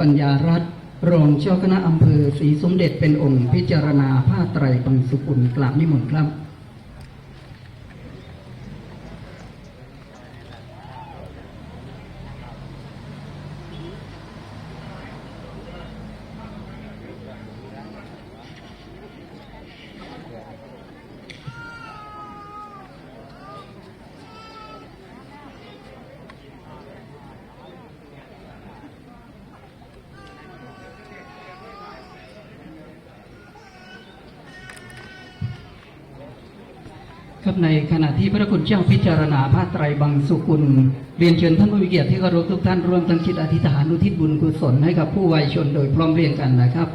ปัญญารัตรองเจ้าคณะอำเภอศรีสมเด็จเป็นองค์พิจารณาผ้าไตรบังสุกุลกราบนิมนต์ครับ ครับในขณะที่พระคุณเจ้าพิจารณาผ้าไตรบังสุกุล เรียนเชิญท่านผู้มีเกียรติที่เคารพทุกท่านร่วมตั้งจิตอธิษฐานอุทิศบุญกุศลให้กับผู้วัยชนโดยพร้อมเพรียงกันนะครับ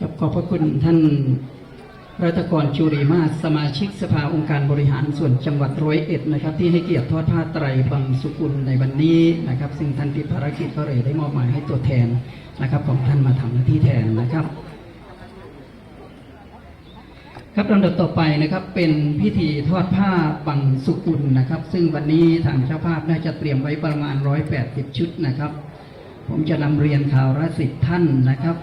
ครับขอบพระคุณท่าน รัตกรจุรีมาศสมาชิกสภาองค์การบริหารส่วนจังหวัดร้อยเอ็ดนะครับ ที่ให้เกียรติทอดผ้าไตรบังสุกุลในวันนี้นะครับ ซึ่งท่านติดภารกิจก็เลยได้มอบหมายให้ตัวแทนนะครับ ของท่านมาทำหน้าที่แทนนะครับ ครับลำดับต่อไปนะครับเป็นพิธีทอดผ้าบังสุกุลนะครับ ซึ่งวันนี้ทางเจ้าภาพได้จะเตรียมไว้ประมาณ 180 ชุดนะครับ ผมจะนำเรียนข่าวละสิบท่านนะครับ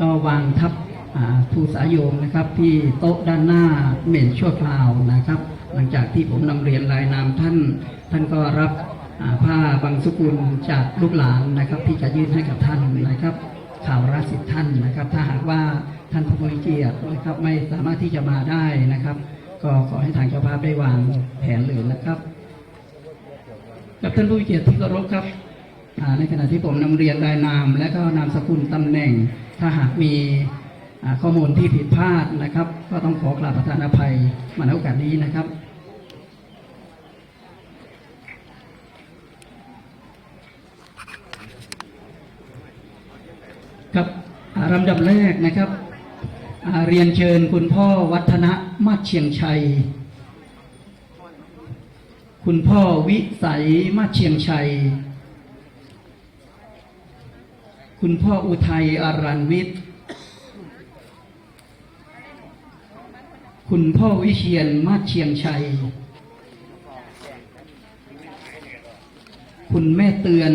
ก็วางทับ อ่าภูสายโยมนะครับที่โต๊ะด้านหน้าเมนชั่วคราวนะครับ หลังจากที่ผมนำเรียนรายนามท่าน ท่านก็รับผ้าบางสุกุลจากลูกหลานนะครับ ที่จะยื่นให้กับท่านนะครับ ข่าวละสิบท่านนะครับ ถ้าหากว่าท่านผู้มีเกียรตินะครับไม่สามารถที่จะมาได้นะครับ ก็ขอให้ทางเจ้าภาพได้วางแผนเลยนะครับกับท่านผู้มีเกียรติที่เคารพครับในขณะที่ผมนำเรียนรายนาม และก็นามสกุลตำแหน่งถ้าหากมี ข้อมูลที่ผิดพลาดนะครับ ก็ต้องขอกราบประทานอภัยมาในโอกาสนี้นะครับครับลำดับแรกนะครับ เรียนเชิญคุณพ่อวัฒนะมาเชียงชัย คุณพ่อวิสัยมาเชียงชัย คุณพ่ออุทัยอารันวิทย์ คุณพ่อวิเชียนมาเชียงชัย คุณแม่เตือน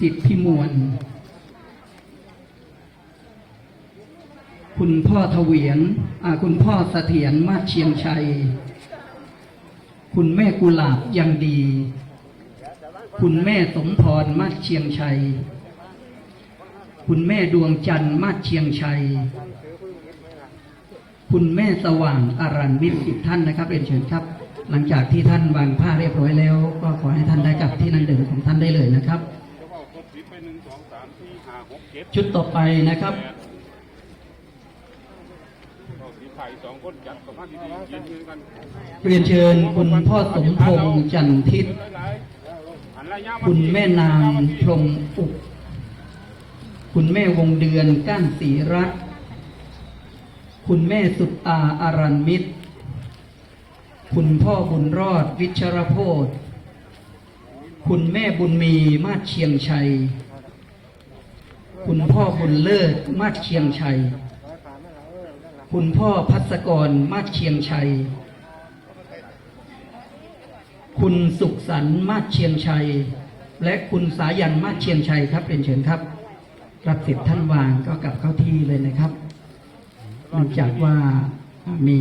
สิทธิพิมวล คุณพ่อทเวียนคุณพ่อเสถียรมาเชียงชัย คุณแม่กุหลาบยังดี คุณแม่สมพรมาเชียงชัย คุณแม่ดวงจันทร์มาเชียงชัย คุณแม่สว่างอารันวิทย์อีกท่านนะครับเรียนเชิญครับ หลังจากที่ท่านวางผ้าเรียบร้อยแล้ว ก็ขอให้ท่านได้กลับที่นั่งเดิมของท่านได้เลยนะครับ ชุดต่อไปนะครับเรียนเชิญคุณพ่อสมพงษ์จันทิพย์หลายๆหันระยะาคุณแม่นางพรหมอุก คุณแม่วงเดือนก้านศรีรัตน์ คุณแม่สุดอาอารันมิตร คุณพ่อบุญรอดวิชรโพธคุณแม่บุญมีมาศเชียงชัย คุณพ่อบุญเลิศมาศเชียงชัย คุณพ่อพัสกรมาศเชียงชัย คุณสุขสันต์มาศเชียงชัย และคุณสายันมาศเชียงชัยครับเรียนเชิญครับ รับสิทธิ์ท่านวางก็กลับเข้าที่เลยนะครับ เนื่องจากว่ามี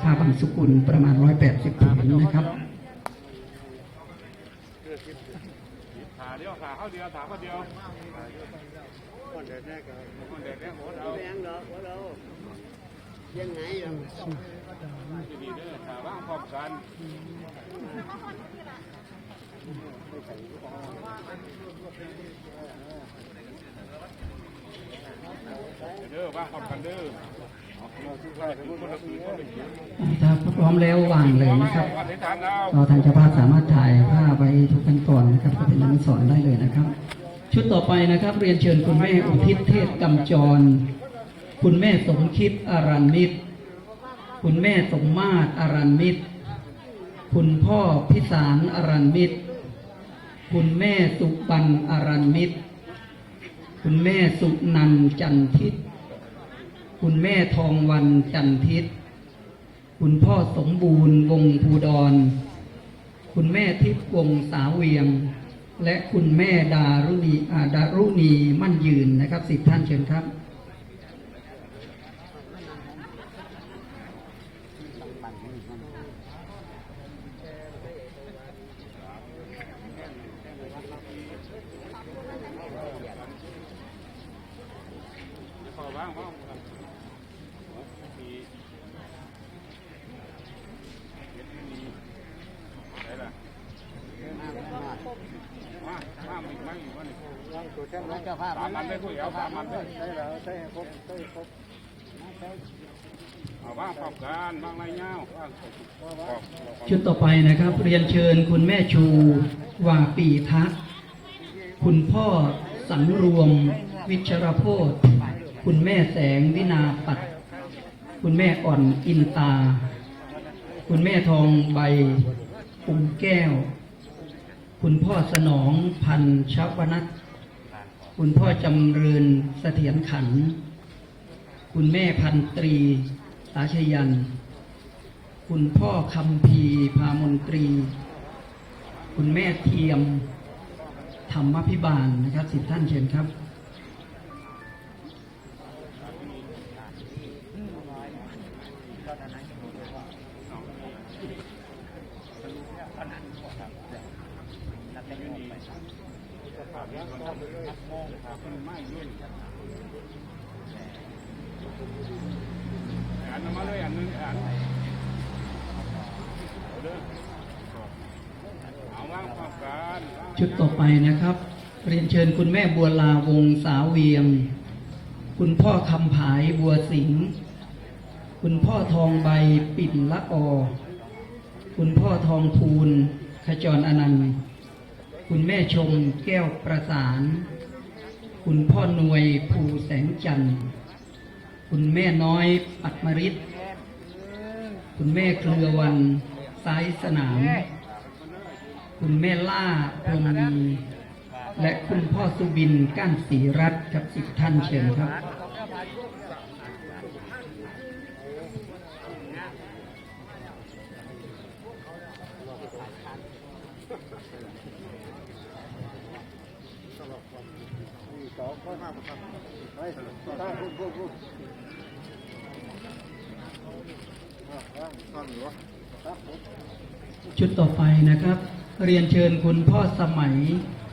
ค่าบังสุกุลประมาณ 180ผืนนะครับขาเดียวขาเข้าเดียวขาเข้าเดียวคนเด็ดแน่คนเด็ดแน่โหดเอายังเหรอวะเรายังไงเดีเด้อขาว่างพร้อมกันเด้อว่างพร้อมกันเด้อ เราทุกท่านทุกคนละคืนคนละคืนถ้าพร้อมแล้ววางเลยนะครับว่าเดินทางเราก็ทางเจ้าภาพสามารถถ่ายภาพไว้ทุกขั้นตอนนะครับก็เป็นอนุสรณ์ได้เลยนะครับ ชุดต่อไปนะครับ เรียนเชิญคุณแม่อุทิศเทศกำจร คุณแม่สมคิดอารันมิตร คุณแม่สมมาตรอารันมิตร คุณพ่อพิสารอารันมิตร คุณแม่สุปันอารันมิตร คุณแม่สุนันจันทิต คุณแม่ทองวันจันทิตคุณพ่อสมบูรณ์วงศ์ภูดร คุณแม่ทิพวงสาเวียง และคุณแม่ดารุณีอาดารุณีมั่นยืนนะครับสิบท่านเชิญครับ พอบ้างบ้างครับมีเห็ดมีอะไรล่ะมา มามมันนะเจ้าภาพมันได้ผู้เดียวสามอันได้ใช่แล้วใช่ครบใช่ครบเอาว่ามกันว่างไรเงาชุดต่อไปนะครับ เรียนเชิญคุณแม่ชูวาปีทะคุณพ่อสังรวม วิชรโพธคุณแม่แสงวินาปัด คุณแม่อ่อนอินตา คุณแม่ทองใบปุ่มแก้ว คุณพ่อสนองพันชวนัทคุณพ่อจำเริญเสถียรขัน คุณแม่พันตรีสาชยัน คุณพ่อคำพีพามนตรี คุณแม่เทียม ธรรมพิบาลนะครับสิบท่านเชิญครับไม่ยุ่น อันนั้นมาเลยอันนึงอันเอาว่างพร้อมกันชุดต่อไปนะครับ เรียนเชิญคุณแม่บัวลาวงสาวเวียง คุณพ่อคำผายบัวสิงห์คุณพ่อทองใบปิ่นละออ คุณพ่อทองภูลขจรอนันต์ คุณแม่ชมแก้วประสาน คุณพ่อหนวยภูแสงจันทร์ คุณแม่น้อยปัดมริตคุณแม่เครือวันซ้ายสนาม คุณแม่ล่าพรมมีและคุณพ่อสุบินก้านศรีรัตน์กับสิบท่านเชิญครับ ชุดต่อไปนะครับ เรียนเชิญคุณพ่อสมัย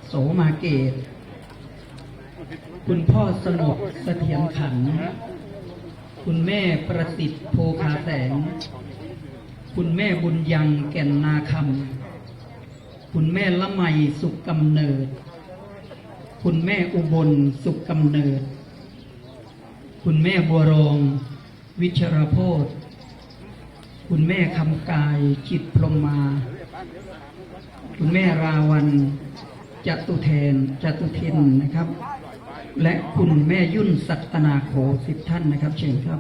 โสมาเกต คุณพ่อสงบเสถียรขัน คุณแม่ประสิทธิ์โพคาแสง คุณแม่บุญยังแก่นนาคำ คุณแม่ละไมสุขกำเนิด คุณแม่อุบลสุขกำเนิด คุณแม่บัวรอง วิชรโพธคุณแม่คำกายจิตพรมมา คุณแม่ราวันจตุเทนจตุทินนะครับ และคุณแม่ยุ่นสัตนาโขสิบท่านนะครับ เชิญครับ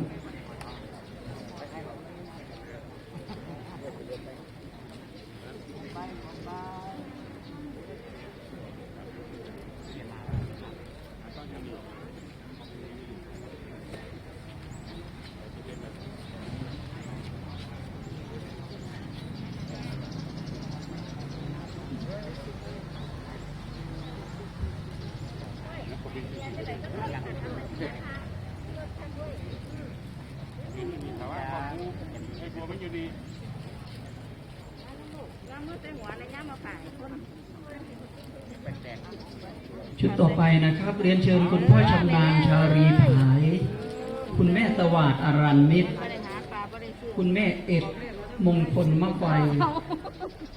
แต่ว่าของกูไอ้บัวมันอยู่ดีชุดต่อไปนะครับ เรียนเชิญคุณพ่อชำนาญชารีผาย คุณแม่สวัสดอรันมิตร คุณแม่เอ็ดมงคลมะไฟ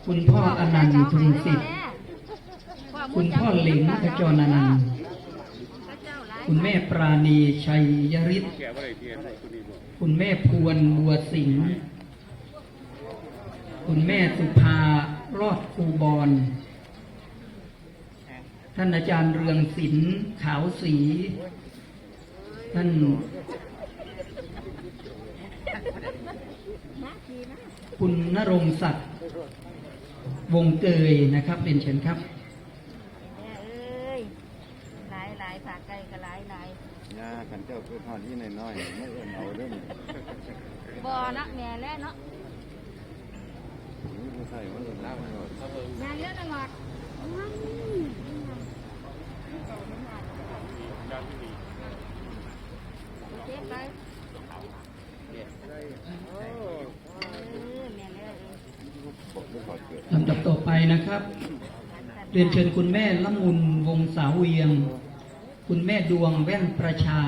คุณพ่ออนันต์ทุนสิทธิ์คุณพ่อเหลงขจรอนันต์ พระเจ้าหลาย คุณแม่ปราณีชัยยริศคุณแม่พวนบัวสิงห์คุณแม่สุภารอดคูบอลท่านอาจารย์เรืองศิลป์ขาวสี ท่านคุณนรงศักดิ์วงเกยนะครับเรียนเชิญครับ แม่เอ้ยหลายหลายฝากไก่ก็หลายหลาย ยา ขันเจ้าคือทอดที่น้อยๆไม่เอื้อนเอาเรื่องบ่อเนาะแม่แล้วเนาะไม่ใช่ว่าหนึ่งล่างมันหมดแม่เลี้ยงหมดการที่ดีเจ็บไปโอ้เออแม่เลี้ยงบอกไม่ขอเกิดลำดับต่อไปนะครับ เรียนเชิญคุณแม่ละมุนวงสาวเวียง คุณแม่ดวงแว่นประชา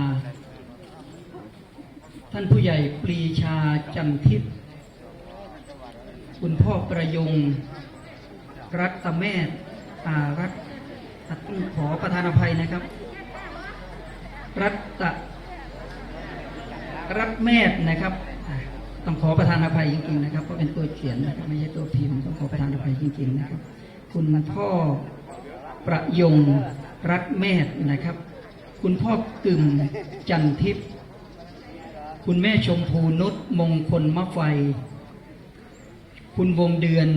ท่านผู้ใหญ่ปรีชาจันทิพย์คุณพ่อประยง รัตแม่อารัตต้องขอประธานอภัยนะครับ รัตรัตแม่นะครับต้องขอประธานอภัยจริงๆนะครับเพราะเป็นตัวเขียนนะครับไม่ใช่ตัวพิมพ์ต้องขอประธานอภัยจริง ๆ นะครับ คุณพ่อประยงรัตแม่นะครับ คุณพ่อกึ่มจันทิพย์คุณแม่ชมพูนุชมงคลมะไฟ คุณวงเดือน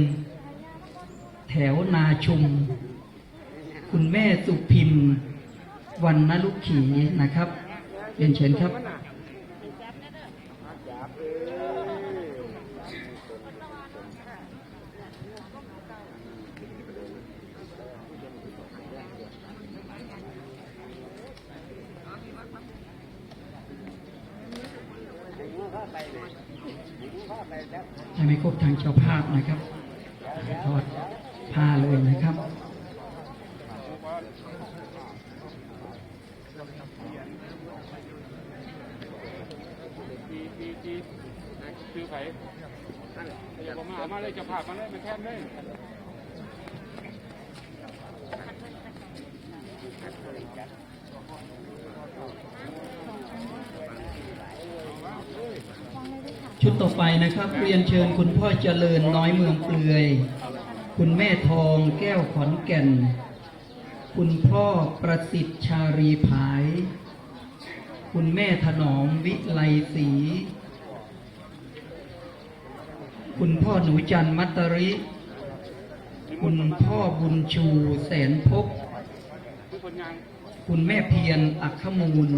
แถวนาชุม คุณแม่สุพิมพ์วันนลุขีนะครับเรียนเชิญครับ จะไม่ครบทางเจ้าภาพนะครับทอดผ้าเลย นะครับ คือไผ่อย่ามามาเลยจะพามาเลยมันแทบเลยชุดต่อไปนะครับ เรียนเชิญคุณพ่อเจริญน้อยเมืองเปลือย คุณแม่ทองแก้วขอนแก่น คุณพ่อประสิทธิ์ชารีผาย คุณแม่ถนอมวิไลศรีคุณพ่อหนูจันมัตตริ คุณพ่อบุญชูแสนพบคุณแม่เพียรอัคคมูล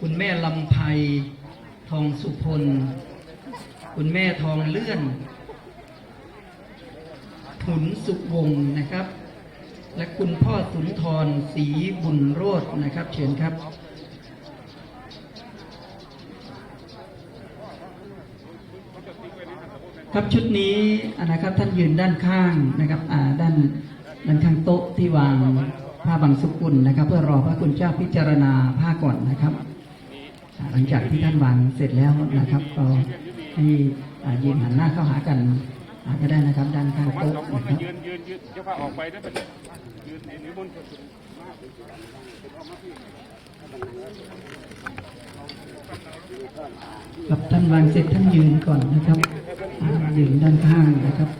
คุณแม่ลำไพทองสุพล คุณแม่ทองเลื่อน ถุนสุวงศ์นะครับ และคุณพ่อสุนทรศรีบุญโรจน์นะครับ เชิญครับครับชุดนี้นะครับท่านยืนด้านข้างนะครับอ่าด้านด้านข้างโต๊ะที่วางผ้าบางสุกุลนะครับ เพื่อรอพระคุณเจ้าพิจารณาผ้าก่อนนะครับ หลังจากที่ท่านวางเสร็จแล้วนะครับ ก็ให้อ่ยืนหันหน้าเข้าหากัน อ่าก็ได้นะครับด้านข้างโต๊ะนะครับยืนยืนยืนจะพาออกไปได้ปะยืนหรือบนครับท่านวางเสร็จท่านยืนก่อนนะครับยืนด้านข้างนะครับ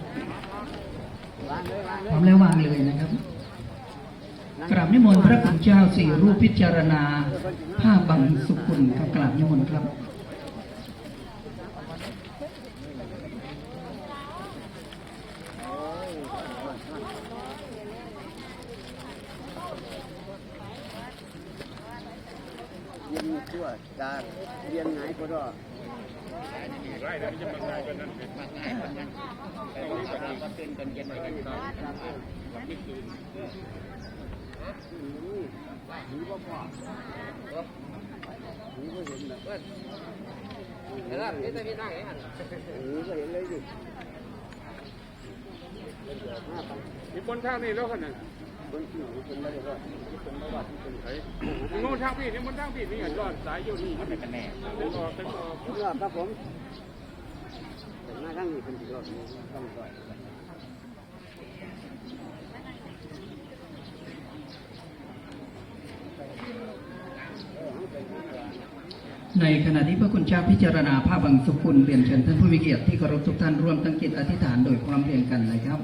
พร้อมแล้ววางเลยนะครับกราบนิมนต์พระคุณเจ้าสี่รูปพิจารณาผ้าบังสุกุลครับกราบนิมนต์ครับ เรียนชั่วจากเรียนไหนก็ได้ ไล่แล้วจะมาง่ายกันนั่นเป็นง่ายกันยังต้องรีบไปก็เต้นกันเย็นไปกันครับรับมิตรตื่น หรือว่าพ่อหรือว่าเห็นแบบหรือว่าเห็นเลยดิ มีคนทางนี้แล้วขนาด คนที่อยู่คนไม่าคนไม่ว่าที่คนไทยโน่นทางพี่นี่มันทางพี่นี่อะยอดสายอยู่นี่มันเป็นแน่เดินออกเดินออกผมว่าครับผมแต่หน้าข้างนี้เป็นที่รอดต้องต่อยในขณะที่พระคุณเจ้าพิจารณาผ้าบังสุกุลเรียนเชิญท่านผู้มีเกียรติที่เคารพทุกท่านร่วมตั้งจิตอธิษฐานโดยพร้อมเพรียงกันนะครับ